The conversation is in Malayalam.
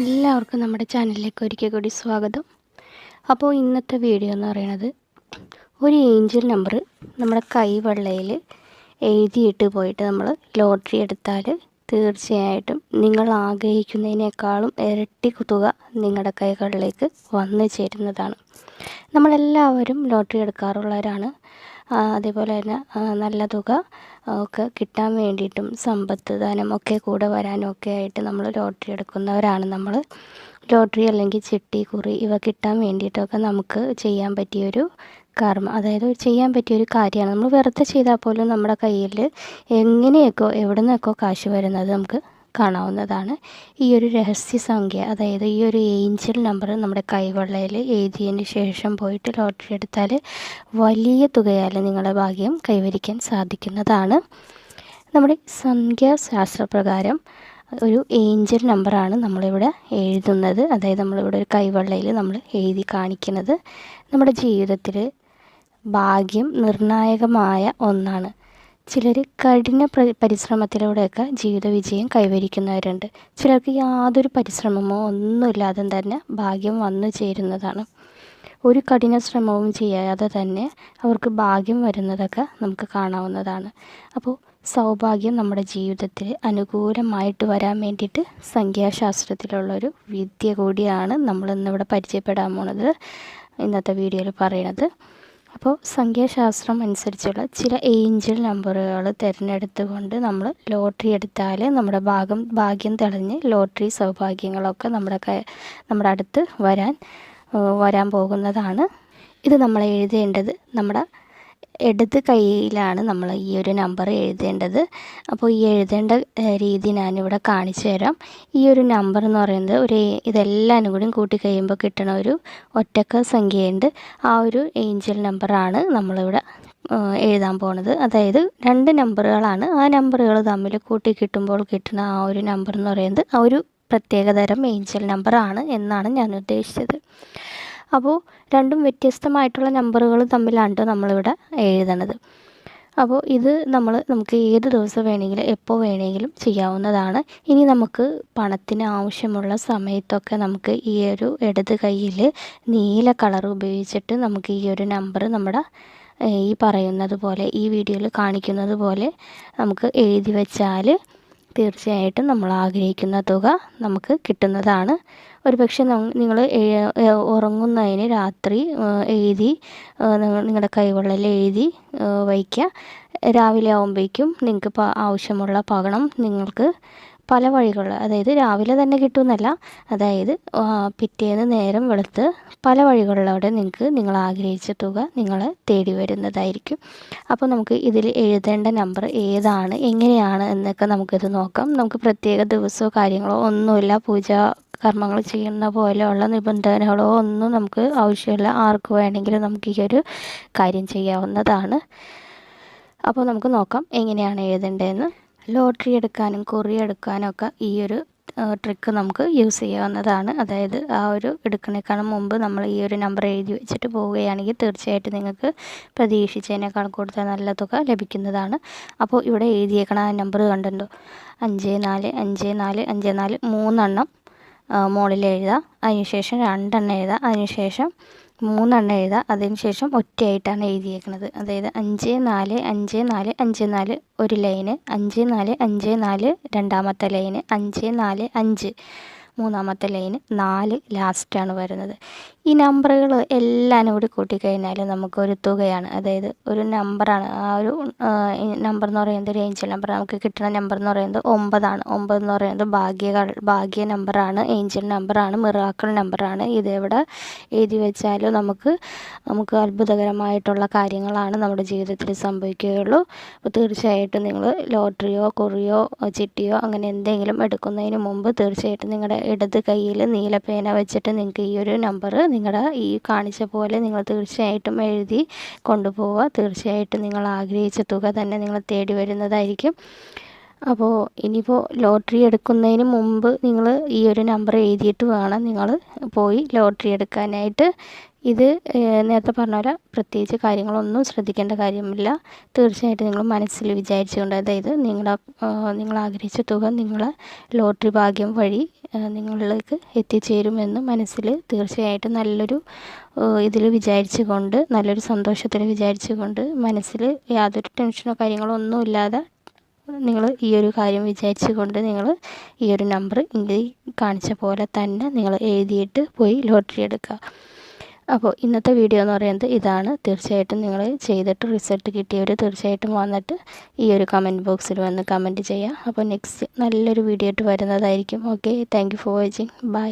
എല്ലാവർക്കും നമ്മുടെ ചാനലിലേക്ക് ഒരിക്കൽ കൂടി സ്വാഗതം. അപ്പോൾ ഇന്നത്തെ വീഡിയോ എന്ന് പറയുന്നത് ഒരു ഏഞ്ചൽ നമ്പർ നമ്മുടെ കൈവെള്ളയിൽ എഴുതിയിട്ട് പോയിട്ട് നമ്മൾ ലോട്ടറി എടുത്താൽ തീർച്ചയായിട്ടും നിങ്ങൾ ആഗ്രഹിക്കുന്നതിനേക്കാളും ഇരട്ടി തുക നിങ്ങളുടെ കൈകളിലേക്ക് വന്നു ചേരുന്നതാണ്. നമ്മളെല്ലാവരും ലോട്ടറി എടുക്കാറുള്ളവരാണ്. അതേപോലെ തന്നെ നല്ല തുക ഒക്കെ കിട്ടാൻ വേണ്ടിയിട്ടും സമ്പത്ത് ധനം ഒക്കെ കൂടെ വരാനൊക്കെ ആയിട്ട് നമ്മൾ ലോട്ടറി എടുക്കുന്നവരാണ് നമ്മൾ. ലോട്ടറി അല്ലെങ്കിൽ ചിട്ടി കുറി ഇവ കിട്ടാൻ വേണ്ടിയിട്ടൊക്കെ നമുക്ക് ചെയ്യാൻ പറ്റിയൊരു കർമ്മം അതായത് ചെയ്യാൻ പറ്റിയൊരു കാര്യമാണ്. നമ്മൾ വെറുതെ ചെയ്താൽ പോലും നമ്മുടെ കയ്യിൽ എങ്ങനെയൊക്കെ എവിടെ നിന്നൊക്കെ കാശ് വരുന്നത് നമുക്ക് കാണാവുന്നതാണ്. ഈ ഒരു രഹസ്യ സംഖ്യ അതായത് ഈ ഒരു ഏഞ്ചൽ നമ്പർ നമ്മുടെ കൈവെള്ളയിൽ എഴുതിയതിന് ശേഷം പോയിട്ട് ലോട്ടറി എടുത്താൽ വലിയ തുകയാൽ നിങ്ങളുടെ ഭാഗ്യം കൈവരിക്കാൻ സാധിക്കുന്നതാണ്. നമ്മുടെ സംഖ്യാശാസ്ത്രപ്രകാരം ഒരു ഏഞ്ചൽ നമ്പറാണ് നമ്മളിവിടെ എഴുതുന്നത്. അതായത് നമ്മളിവിടെ ഒരു കൈവെള്ളയിൽ നമ്മൾ എഴുതി കാണിക്കുന്നത്. നമ്മുടെ ജീവിതത്തിൽ ഭാഗ്യം നിർണായകമായ ഒന്നാണ്. ചിലർ കഠിന പ്ര- പരിശ്രമത്തിലൂടെയൊക്കെ ജീവിത വിജയം കൈവരിക്കുന്നവരുണ്ട്. ചിലർക്ക് യാതൊരു പരിശ്രമമോ ഒന്നുമില്ലാതെ തന്നെ ഭാഗ്യം വന്നു ചേരുന്നതാണ്. ഒരു കഠിന ശ്രമവും ചെയ്യാതെ തന്നെ അവർക്ക് ഭാഗ്യം വരുന്നതൊക്കെ നമുക്ക് കാണാവുന്നതാണ്. അപ്പോൾ സൗഭാഗ്യം നമ്മുടെ ജീവിതത്തിൽ അനുകൂലമായിട്ട് വരാൻ വേണ്ടിയിട്ട് സംഖ്യാശാസ്ത്രത്തിലുള്ളൊരു വിദ്യ കൂടിയാണ് നമ്മൾ ഇന്നിവിടെ പരിചയപ്പെടാൻ പോണത്. ഇന്നത്തെ വീഡിയോയിൽ പറയണത് അപ്പോൾ സംഖ്യാശാസ്ത്രം അനുസരിച്ചുള്ള ചില ഏഞ്ചൽ നമ്പറുകൾ തിരഞ്ഞെടുത്തുകൊണ്ട് നമ്മൾ ലോട്ടറി എടുത്താൽ നമ്മുടെ ഭാഗം ഭാഗ്യം തെളിഞ്ഞ് ലോട്ടറി സൗഭാഗ്യങ്ങളൊക്കെ നമ്മുടെ നമ്മുടെ അടുത്ത് വരാൻ വരാൻ പോകുന്നതാണ്. ഇത് നമ്മൾ എഴുതേണ്ടത് നമ്മുടെ ഇടത് കൈയിലാണ് നമ്മൾ ഈ ഒരു നമ്പർ എഴുതേണ്ടത്. അപ്പോൾ ഈ എഴുതേണ്ട രീതി ഞാനിവിടെ കാണിച്ചു തരാം. ഈ ഒരു നമ്പർ എന്ന് പറയുന്നത് ഒരു ഇതെല്ലാം കൂടി കൂട്ടി കഴിയുമ്പോൾ കിട്ടണ ഒരു ഒറ്റക്ക സംഖ്യയുണ്ട്. ആ ഒരു ഏഞ്ചൽ നമ്പറാണ് നമ്മളിവിടെ എഴുതാൻ പോണത്. അതായത് രണ്ട് നമ്പറുകളാണ് ആ നമ്പറുകൾ തമ്മിൽ കൂട്ടി കിട്ടുമ്പോൾ കിട്ടുന്ന ആ ഒരു നമ്പർ എന്ന് പറയുന്നത് ആ ഒരു പ്രത്യേകതരം ഏഞ്ചൽ നമ്പറാണ് എന്നാണ് ഞാൻ ഉദ്ദേശിച്ചത്. അപ്പോൾ രണ്ടും വ്യത്യസ്തമായിട്ടുള്ള നമ്പറുകൾ തമ്മിലാണ് നമ്മളിവിടെ എഴുതണത്. അപ്പോൾ ഇത് നമ്മൾ നമുക്ക് ഏത് ദിവസം വേണമെങ്കിലും എപ്പോൾ വേണമെങ്കിലും ചെയ്യാവുന്നതാണ്. ഇനി നമുക്ക് പണത്തിന് ആവശ്യമുള്ള സമയത്തൊക്കെ നമുക്ക് ഈ ഒരു ഇടത് കൈയിൽ നീല കളർ ഉപയോഗിച്ചിട്ട് നമുക്ക് ഈ ഒരു നമ്പർ നമ്മുടെ ഈ പറയുന്നത് പോലെ ഈ വീഡിയോയിൽ കാണിക്കുന്നത് പോലെ നമുക്ക് എഴുതി വെച്ചാൽ തീർച്ചയായിട്ടും നമ്മൾ ആഗ്രഹിക്കുന്ന തുക നമുക്ക് കിട്ടുന്നതാണ്. ഒരു പക്ഷെ നിങ്ങൾ ഉറങ്ങുന്നതിന് രാത്രി എഴുതി നിങ്ങളുടെ കൈവെള്ളയിൽ എഴുതി വയ്ക്കുക രാവിലെ ആകുമ്പോഴേക്കും നിങ്ങൾക്ക് ആവശ്യമുള്ള പണം നിങ്ങൾക്ക് പല വഴികളിൽ അതായത് രാവിലെ തന്നെ കിട്ടുമെന്നല്ല അതായത് പിറ്റേന്ന് നേരം വെളുത്ത് പല വഴികളിലൂടെ നിങ്ങൾക്ക് നിങ്ങൾ ആഗ്രഹിച്ച തുക നിങ്ങളെ തേടി വരുന്നതായിരിക്കും. അപ്പോൾ നമുക്ക് ഇതിൽ എഴുതേണ്ട നമ്പർ ഏതാണ് എങ്ങനെയാണ് എന്നൊക്കെ നമുക്കിത് നോക്കാം. നമുക്ക് പ്രത്യേക ദിവസമോ കാര്യങ്ങളോ ഒന്നുമില്ല. പൂജ കർമ്മങ്ങൾ ചെയ്യുന്ന പോലെയുള്ള നിബന്ധനകളോ ഒന്നും നമുക്ക് ആവശ്യമില്ല. ആർക്ക് വേണമെങ്കിലും നമുക്ക് ഈ ഒരു കാര്യം ചെയ്യാവുന്നതാണ്. അപ്പോൾ നമുക്ക് നോക്കാം എങ്ങനെയാണ് എഴുതേണ്ടതെന്ന്. ലോട്ടറി എടുക്കാനും കുറി എടുക്കാനും ഒക്കെ ഈ ഒരു ട്രിക്ക് നമുക്ക് യൂസ് ചെയ്യാവുന്നതാണ്. അതായത് ആ ഒരു എടുക്കണേക്കാളും മുമ്പ് നമ്മൾ ഈ ഒരു നമ്പർ എഴുതി വെച്ചിട്ട് പോവുകയാണെങ്കിൽ തീർച്ചയായിട്ടും നിങ്ങൾക്ക് പ്രതീക്ഷിച്ചതിനേക്കാൾ കൂടുതൽ നല്ല തുക ലഭിക്കുന്നതാണ്. അപ്പോൾ ഇവിടെ എഴുതിയേക്കണ ആ നമ്പർ കണ്ടുണ്ടോ അഞ്ച് നാല് അഞ്ച് നാല് അഞ്ച് നാല് മൂന്നെണ്ണം മുകളിൽ എഴുതുക അതിനുശേഷം രണ്ടെണ്ണം എഴുതുക അതിനുശേഷം മൂന്നെണ്ണം എഴുതുക അതിനുശേഷം ഒറ്റയായിട്ടാണ് എഴുതിയേക്കുന്നത് അതായത് അഞ്ച് നാല് അഞ്ച് നാല് അഞ്ച് നാല് ഒരു ലൈന്. അഞ്ച് നാല് അഞ്ച് നാല് രണ്ടാമത്തെ ലൈന്. അഞ്ച് നാല് അഞ്ച്. മൂന്നാമത്തെ ലൈൻ നാല് ലാസ്റ്റാണ് വരുന്നത്. ഈ നമ്പറുകൾ എല്ലാം കൂടി കൂട്ടിക്കഴിഞ്ഞാൽ നമുക്കൊരു തുകയാണ്. അതായത് ഒരു നമ്പറാണ്. ആ ഒരു നമ്പർ എന്ന് പറയുന്നത് ഒരു ഏഞ്ചൽ നമ്പർ നമുക്ക് കിട്ടുന്ന നമ്പർ എന്ന് പറയുന്നത് ഒമ്പതാണ്. ഒമ്പത് എന്ന് പറയുന്നത് ഭാഗ്യ ഭാഗ്യ നമ്പറാണ് ഏഞ്ചൽ നമ്പറാണ് മിറാക്കൾ നമ്പറാണ്. ഇതെവിടെ എഴുതി വെച്ചാലും നമുക്ക് നമുക്ക് അത്ഭുതകരമായിട്ടുള്ള കാര്യങ്ങളാണ് നമ്മുടെ ജീവിതത്തിൽ സംഭവിക്കുകയുള്ളൂ. അപ്പോൾ തീർച്ചയായിട്ടും നിങ്ങൾ ലോട്ടറിയോ കുറിയോ ചിട്ടിയോ അങ്ങനെ എന്തെങ്കിലും എടുക്കുന്നതിന് മുമ്പ് തീർച്ചയായിട്ടും നിങ്ങളുടെ ഇടത് കയ്യിൽ നീല പേന വെച്ചിട്ട് നിങ്ങൾക്ക് ഈ ഒരു നമ്പർ നിങ്ങളുടെ ഈ കാണിച്ച പോലെ നിങ്ങൾ തീർച്ചയായിട്ടും എഴുതി കൊണ്ടുപോവുക. തീർച്ചയായിട്ടും നിങ്ങൾ ആഗ്രഹിച്ച തുക തന്നെ നിങ്ങൾ തേടി വരുന്നതായിരിക്കും. അപ്പോൾ ഇനിയിപ്പോൾ ലോട്ടറി എടുക്കുന്നതിന് മുമ്പ് നിങ്ങൾ ഈ ഒരു നമ്പർ എഴുതിയിട്ട് വേണം നിങ്ങൾ പോയി ലോട്ടറി എടുക്കാനായിട്ട്. ഇത് നേരത്തെ പറഞ്ഞ പോലെ പ്രത്യേകിച്ച് കാര്യങ്ങളൊന്നും ശ്രദ്ധിക്കേണ്ട കാര്യമില്ല. തീർച്ചയായിട്ടും നിങ്ങൾ മനസ്സിൽ വിചാരിച്ചുകൊണ്ട് അതായത് നിങ്ങളുടെ നിങ്ങൾ ആഗ്രഹിച്ച തുക നിങ്ങൾ ലോട്ടറി ഭാഗ്യം വഴി നിങ്ങളിലേക്ക് എത്തിച്ചേരുമെന്ന് മനസ്സിൽ തീർച്ചയായിട്ടും നല്ലൊരു ഇതിൽ വിചാരിച്ചുകൊണ്ട് നല്ലൊരു സന്തോഷത്തിൽ വിചാരിച്ചുകൊണ്ട് മനസ്സിൽ യാതൊരു ടെൻഷനോ കാര്യങ്ങളോ ഒന്നുമില്ലാതെ നിങ്ങൾ ഈ ഒരു കാര്യം വിചാരിച്ചുകൊണ്ട് നിങ്ങൾ ഈ ഒരു നമ്പർ ഇങ്ങനെ കാണിച്ച പോലെ തന്നെ നിങ്ങൾ എഴുതിയിട്ട് പോയി ലോട്ടറി എടുക്കുക. അപ്പോൾ ഇന്നത്തെ വീഡിയോ എന്ന് പറയുന്നത് ഇതാണ്. തീർച്ചയായിട്ടും നിങ്ങൾ ചെയ്തിട്ട് റിസൾട്ട് കിട്ടിയവർ തീർച്ചയായിട്ടും വന്നിട്ട് ഈ ഒരു കമന്റ് ബോക്സിൽ വന്ന് കമന്റ് ചെയ്യുക അപ്പോൾ നെക്സ്റ്റ് നല്ലൊരു വീഡിയോ ആയിട്ട് വരുന്നതായിരിക്കും. Okay thank for watching bye